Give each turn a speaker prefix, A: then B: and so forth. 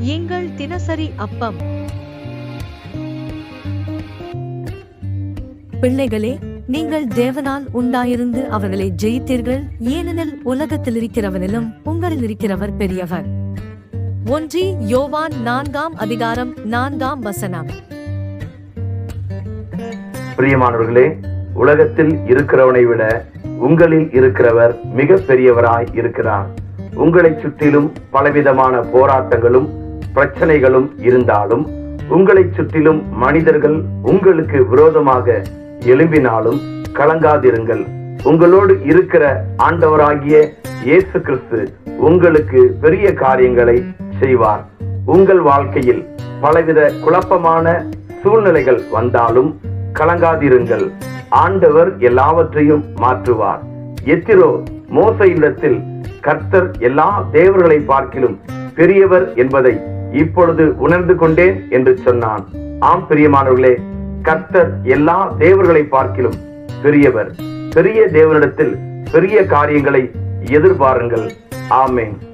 A: எங்கள் தினசரி அப்பம்.
B: பிள்ளைகளே நீங்கள் தேவனால் உண்டாயிருந்து அவர்களை ஜெயித்தீர்கள். ஏனெனில் உலகத்தில் இருக்கிறவனிலும் உங்களில் இருக்கிறவர் பெரியவர். ஒன்றி யோவான் நான்காம் அதிகாரம் நான்காம் வசனம்.
C: பிரியமானவர்களே உலகத்தில் இருக்கிறவனை விட உங்களில் இருக்கிறவர் மிக பெரியவராய் இருக்கிறார். உங்களை சுற்றிலும் பலவிதமான போராட்டங்களும் பிரச்சனைகளும் இருந்தாலும் உங்களை சுற்றிலும் மனிதர்கள் உங்களுக்கு விரோதமாக எழும்பினாலும் கலங்காதிருங்கள். உங்களோடு இருக்கிற ஆண்டவராகிய இயேசு கிறிஸ்து உங்களுக்கு பெரிய காரியங்களை செய்வார். உங்கள் வாழ்க்கையில் பலவித குழப்பமான சூழ்நிலைகள் வந்தாலும் கலங்காதிருங்கள். ஆண்டவர் எல்லாவற்றையும் மாற்றுவார். எத்திரோ மோச இல்லத்தில் கர்த்தர் எல்லா தேவர்களை பார்க்கிலும் பெரியவர் என்பதை இப்பொழுது உணர்ந்து கொண்டேன் என்று சொன்னான். ஆம் பிரியமானவர்களே கர்த்தர் எல்லா தேவர்களை பார்க்கிலும் பெரியவர். பெரிய தேவனிடத்தில் பெரிய காரியங்களை எதிர்பாருங்கள். ஆமேன்.